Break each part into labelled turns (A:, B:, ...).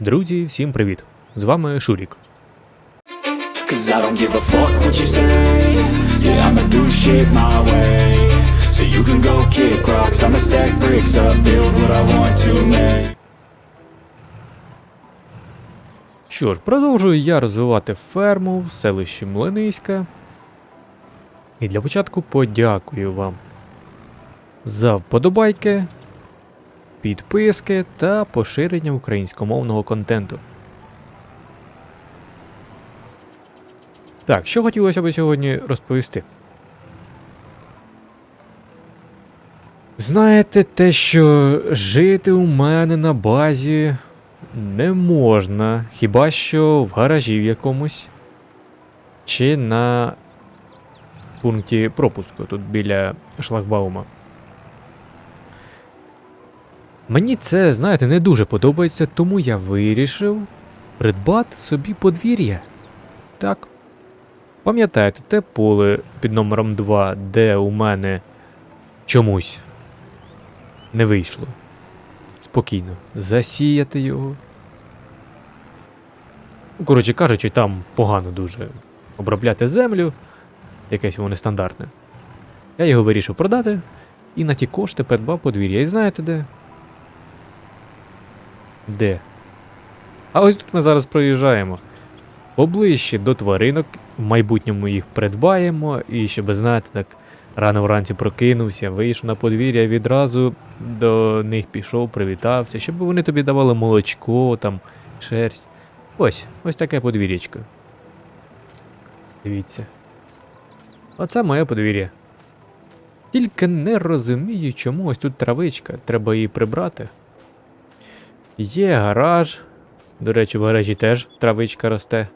A: Друзі, всім привіт! З вами Шурік. Що ж, продовжую я розвивати ферму в селищі Млиниська. І для початку подякую вам за вподобайки, підписки та поширення українськомовного контенту. Так, що хотілося б сьогодні розповісти? Знаєте, те, що жити у мене на базі не можна, хіба що в гаражі в якомусь. Чи на пункті пропуску тут біля шлагбаума. Мені це, знаєте, не дуже подобається, тому я вирішив придбати собі подвір'я. Так. Пам'ятаєте, те поле під номером 2, де у мене чомусь не вийшло. Спокійно. Засіяти його. Коротше кажучи, там погано дуже обробляти землю. Якесь воно нестандартне. Я його вирішив продати і на ті кошти придбав подвір'я. І знаєте де? Де? А ось тут ми зараз проїжджаємо. Поближче до тваринок, в майбутньому їх придбаємо, і щоб знаєте, так рано вранці прокинувся, вийшов на подвір'я, відразу до них пішов, привітався, щоб вони тобі давали молочко, там, шерсть. Ось, ось таке подвір'ячко. Дивіться. Оце моє подвір'я. Тільки не розумію, чому ось тут травичка, треба її прибрати. Є гараж. До речі, в гаражі теж травичка росте.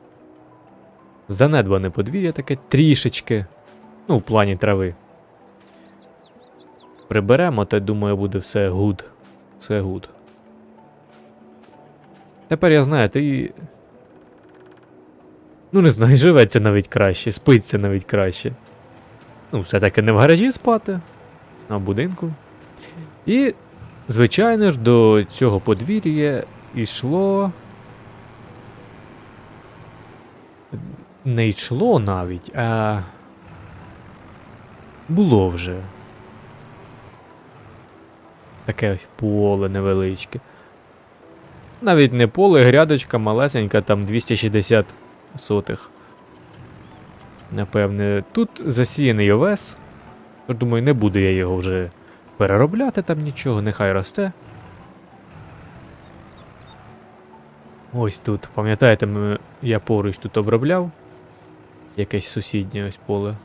A: Занедбане подвір'я таке трішечки. Ну, в плані трави. Приберемо, то думаю, буде все гуд. Все гуд. Тепер я знаю, ти. Ну, не знаю, живеться навіть краще, спиться навіть краще. Ну, все-таки не в гаражі спати, а в будинку. І, звичайно ж, до цього подвір'я йшло. Не йшло навіть, а. Було вже. Таке поле невеличке. Навіть не поле, грядочка малесенька, там 260 сотих. Напевне, тут засіяний овес. Думаю, не буду я його вже переробляти там нічого, нехай росте. Ось тут, пам'ятаєте, я поруч тут обробляв. Якесь сусіднє ось поле.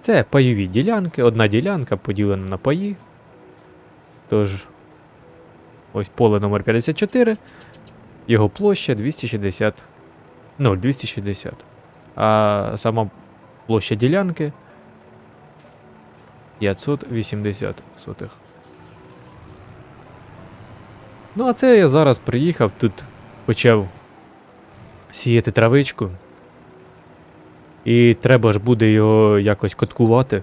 A: Це пайові ділянки, одна ділянка поділена на паї. Тож, ось поле номер 54, його площа 260. Ну, 260. А сама площа ділянки 580 сотих. Ну, а це я зараз приїхав, тут почав сіяти травичку. І треба ж буде його якось коткувати.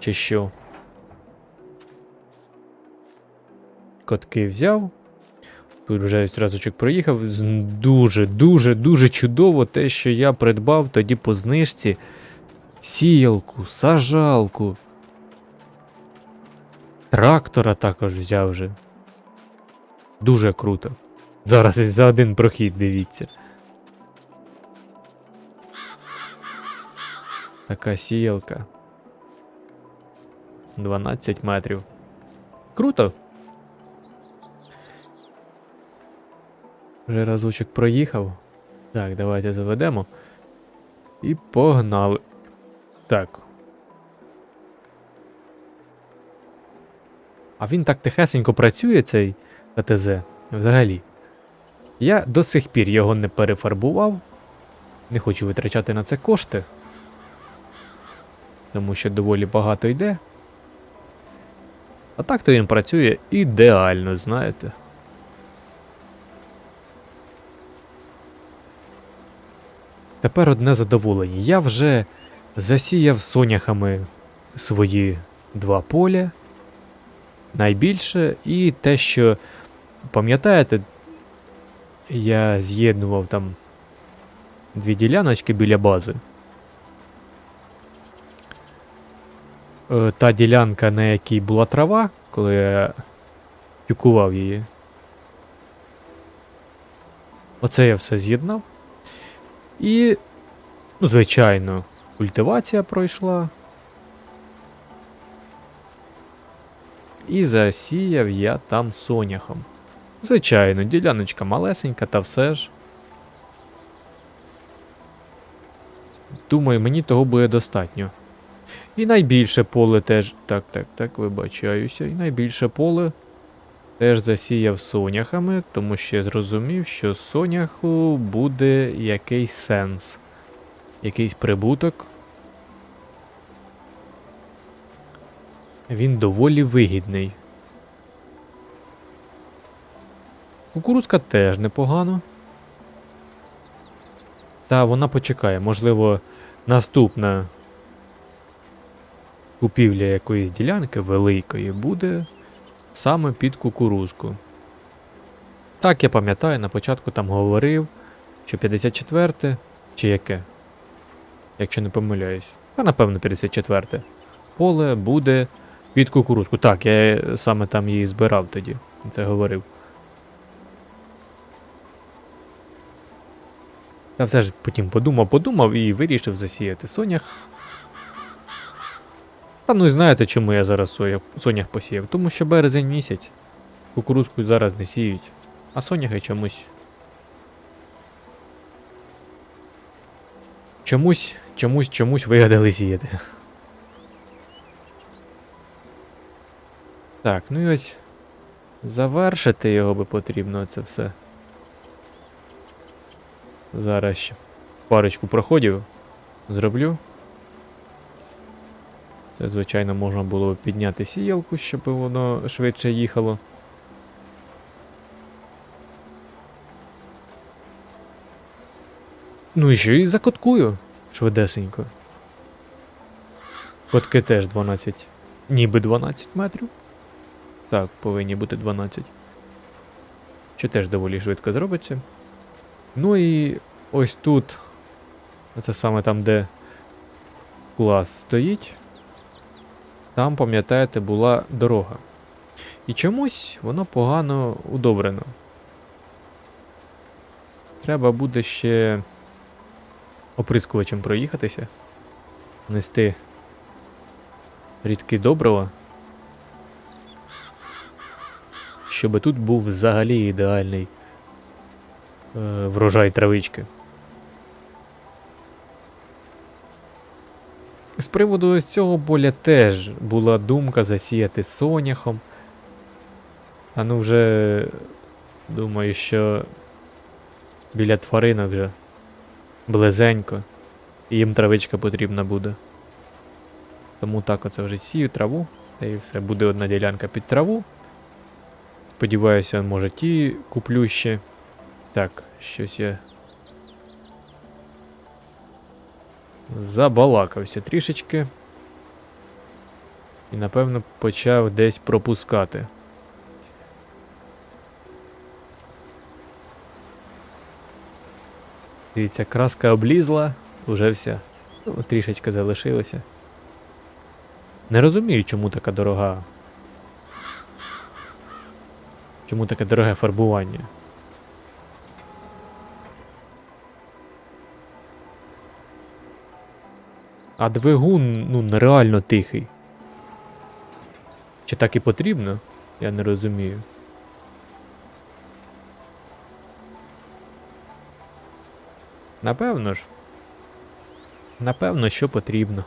A: Чи що? Котки взяв. Тут вже разочок проїхав. Дуже, дуже, дуже чудово те, що я придбав тоді по знижці сіялку, сажалку. Трактора також взяв вже. Дуже круто. Зараз за один прохід дивіться. Така сіялка. 12 метрів. Круто. Вже разочок проїхав. Так, давайте заведемо. І погнали. Так. А він так тихесенько працює, цей АТЗ. Взагалі. Я до сих пір його не перефарбував. Не хочу витрачати на це кошти. Тому що доволі багато йде. А так то він працює ідеально, знаєте. Тепер одне задоволення. Я вже засіяв соняхами свої два поля. Найбільше, і те, що пам'ятаєте, я з'єднував там дві діляночки біля бази. Е, Та ділянка, на якій була трава, коли я пікував її. Оце я все з'єднав. І, ну, звичайно, культивація пройшла. І засіяв я там соняхом. Звичайно, діляночка малесенька, та все ж. Думаю, мені того буде достатньо. І найбільше поле теж. Так, так, так, вибачаюся. І найбільше поле теж засіяв соняхами, тому що я зрозумів, що соняху буде якийсь сенс, якийсь прибуток. Він доволі вигідний. Кукурузка теж непогано. Та вона почекає. Можливо, наступна купівля якоїсь ділянки великої буде саме під кукурузку. Так, я пам'ятаю, на початку там говорив, що 54 те чи яке, якщо не помиляюсь. А напевно 54 поле буде під кукурузку. Так, я саме там її збирав тоді. Це говорив. Та все ж потім подумав, подумав і вирішив засіяти сонях. Та ну і знаєте, чому я зараз сонях посіяв? Тому що березень місяць. Кукурузку зараз не сіють, а соняхи чомусь. Чомусь, чомусь, чомусь вигадали сіяти. Так, ну і ось завершити його би потрібно це все. Зараз ще парочку проходів зроблю. Це, звичайно, можна було б підняти сіялку, щоб воно швидше їхало. Ну і що і закоткую швидесенько. Котки теж 12, ніби 12 метрів. Так, повинні бути 12. Що теж доволі швидко зробиться. Ну і ось тут. Оце саме там, де клас стоїть. Там, пам'ятаєте, була дорога. І чомусь воно погано удобрено. Треба буде ще оприскувачем проїхатися. Нести рідкі добрива. Щоб тут був взагалі ідеальний е, врожай травички. З приводу цього поля теж була думка засіяти соняхом. А ну вже думаю, що біля тваринок вже близенько. І їм травичка потрібна буде. Тому так оце вже сію траву. Та і все. Буде одна ділянка під траву. Сподіваюся, може ті куплю ще. Так, щось я. Забалакався трішечки. І напевно почав десь пропускати. Дивіться, краска облізла, уже вся. Ну, трішечки залишилося. Не розумію, чому така дорога. Чому таке дороге фарбування? А двигун, ну, нереально тихий. Чи так і потрібно? Я не розумію. Напевно ж. Напевно, що потрібно.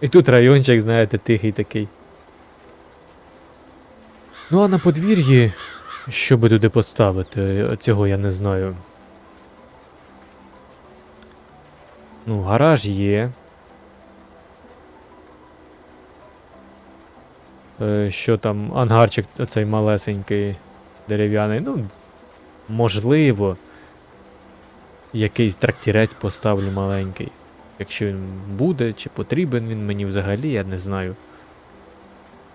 A: І тут райончик, знаєте, тихий такий. Ну а на подвір'ї, що би туди поставити, цього я не знаю. Ну, гараж є. Е, що там, ангарчик оцей малесенький дерев'яний. Ну, можливо, якийсь трактірець поставлю маленький. Якщо він буде, чи потрібен він мені взагалі, я не знаю.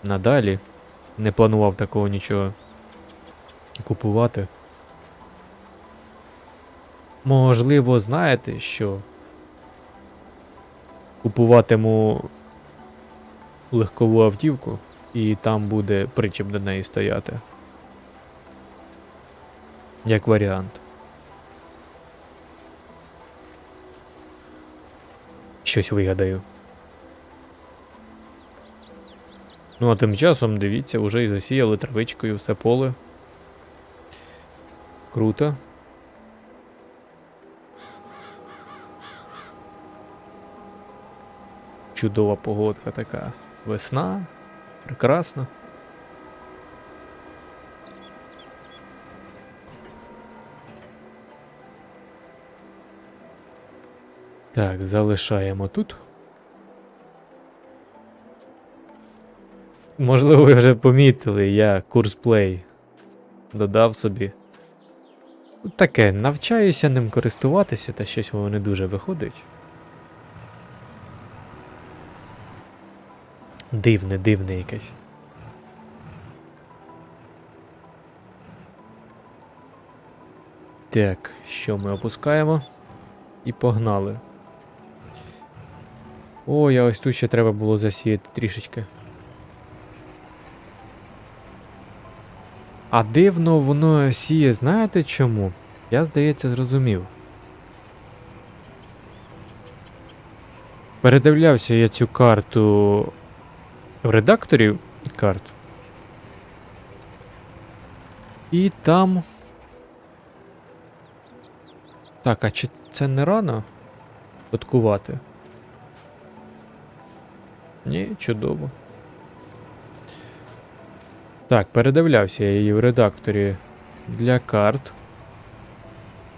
A: надалі. Не планував такого нічого купувати. Можливо, знаєте, що купуватиму легкову автівку, і там буде причіп до неї стояти. Як варіант. Щось вигадаю. Ну, а тим часом, дивіться, вже і засіяли травичкою все поле. Круто. Чудова погодка така. Весна. Прекрасно. Так, залишаємо тут. Можливо, ви вже помітили, я курсплей додав собі. Таке, навчаюся ним користуватися, та щось воно не дуже виходить. Дивне, дивне якесь. Так, що ми опускаємо? І погнали. Ой, а ось тут ще треба було засіяти трішечки. А дивно воно сіє, знаєте чому? Я, здається, зрозумів. Передивлявся я цю карту в редакторі карт. І там. Так, а чи це не рано коткувати? Ні, чудово. Так, передивлявся я її в редакторі для карт.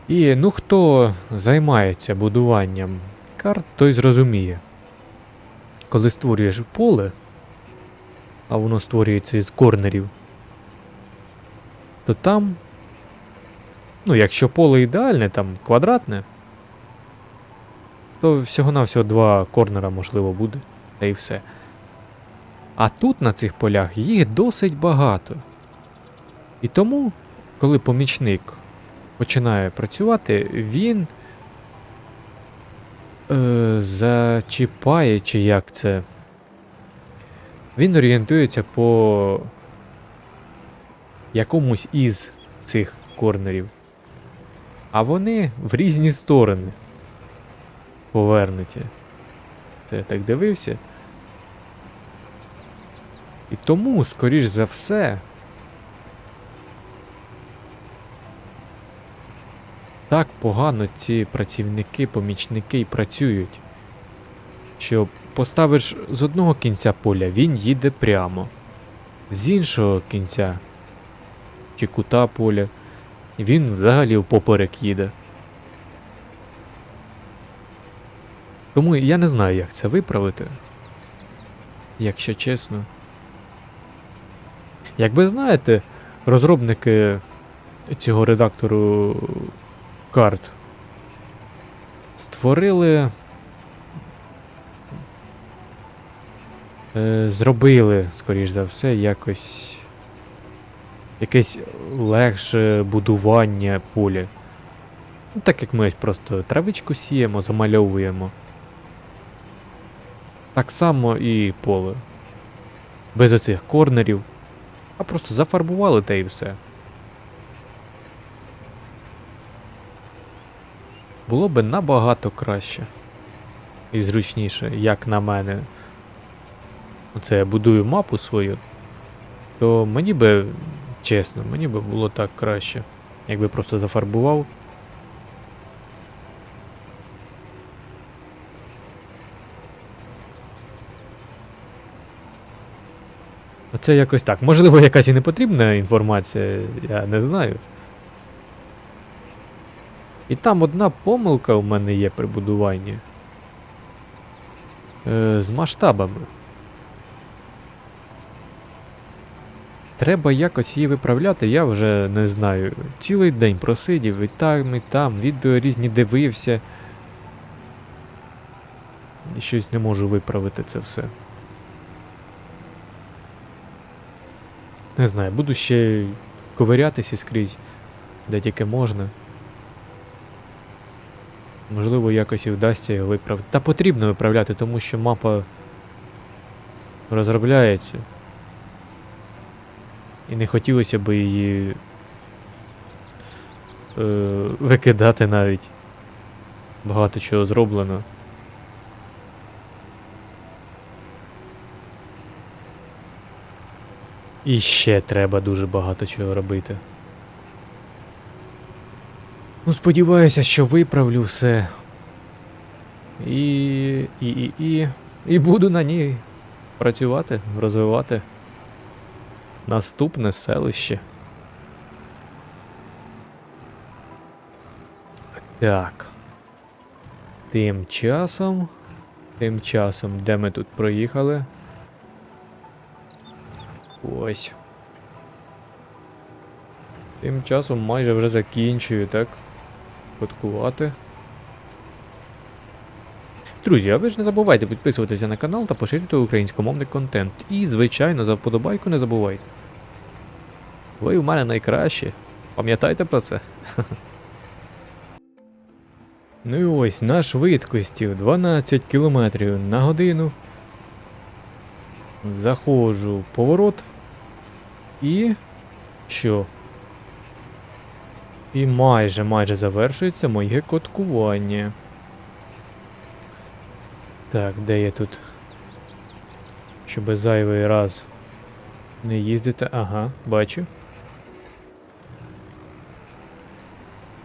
A: І ну хто займається будуванням карт, той зрозуміє. Коли створюєш поле, а воно створюється із корнерів, то там, ну, якщо поле ідеальне, там квадратне, то всього-навсього два корнера можливо буде, та і все. А тут на цих полях їх досить багато. І тому, коли помічник починає працювати, він е, зачіпає, чи як це. Він орієнтується по якомусь із цих корнерів. А вони в різні сторони повернуті. Це я так дивився. І тому, скоріш за все, так погано ці працівники, помічники й працюють, що поставиш з одного кінця поля, він їде прямо, з іншого кінця чи кута поля, він взагалі впоперек їде. Тому я не знаю, як це виправити, якщо чесно. Якби знаєте, розробники цього редактору карт створили. Е, зробили, скоріш за все, якось. Якесь легше будування поля. Ну, так як ми просто травичку сіємо, замальовуємо. Так само і поле. Без оцих корнерів. А просто зафарбували та і все. Було би набагато краще. І зручніше, як на мене. Оце я будую мапу свою. То мені би, чесно, мені би було так краще. Якби просто зафарбував. Оце якось так. Можливо, якась і не потрібна інформація, я не знаю. І там одна помилка у мене є при будуванні. Е, з масштабами. Треба якось її виправляти, я вже не знаю. Цілий день просидів і там, і там, відео різні дивився. І щось не можу виправити це все. Не знаю, буду ще ковирятися скрізь, де тільки можна. Можливо, якось і вдасться його виправити. Та потрібно виправляти, тому що мапа розробляється. І не хотілося б її е, викидати навіть. Багато чого зроблено. І ще треба дуже багато чого робити. Ну, сподіваюся, що виправлю все. І. і. і. і. І буду на ній працювати, розвивати наступне селище. Так. Тим часом. Тим часом, де ми тут проїхали? Ось. Тим часом майже вже закінчую, так? Коткувати. Друзі, а ви ж не забувайте підписуватися на канал та поширювати українськомовний контент. І, звичайно, за вподобайку не забувайте. Ви у мене найкращі. Пам'ятайте про це. Ну і ось на швидкості 12 км на годину. Заходжу в поворот. І. Що? І майже майже завершується моє коткування. Так, де я тут? Щоб зайвий раз не їздити. Ага, бачу.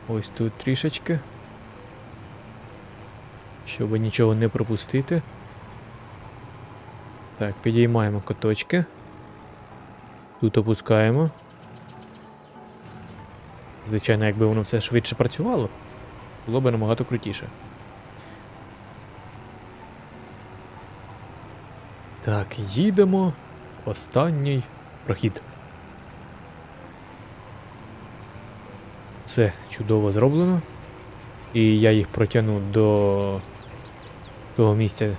A: Ось тут трішечки. Щоб нічого не пропустити. Так, підіймаємо куточки. Тут опускаємо. Звичайно, якби воно все швидше працювало, було б набагато крутіше. Так, їдемо. Останній прохід. Все чудово зроблено. І я їх протягну до того місця,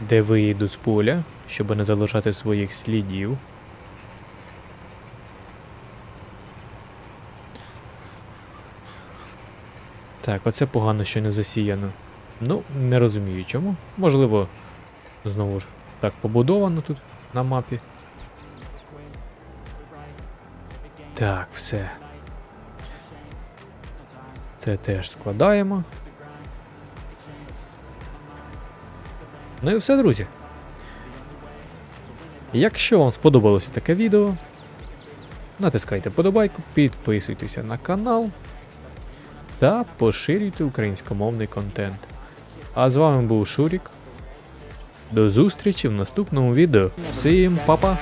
A: де виїду з поля, щоб не залишати своїх слідів. Так, оце погано, що не засіяно. Ну, не розумію чому. Можливо, знову ж так побудовано тут на мапі. Так, все. Це теж складаємо. Ну і все, друзі. Якщо вам сподобалося таке відео, натискайте подобайку, підписуйтеся на канал та поширюйте українськомовний контент. А з вами був Шурік. До зустрічі в наступному відео. Всім па-па!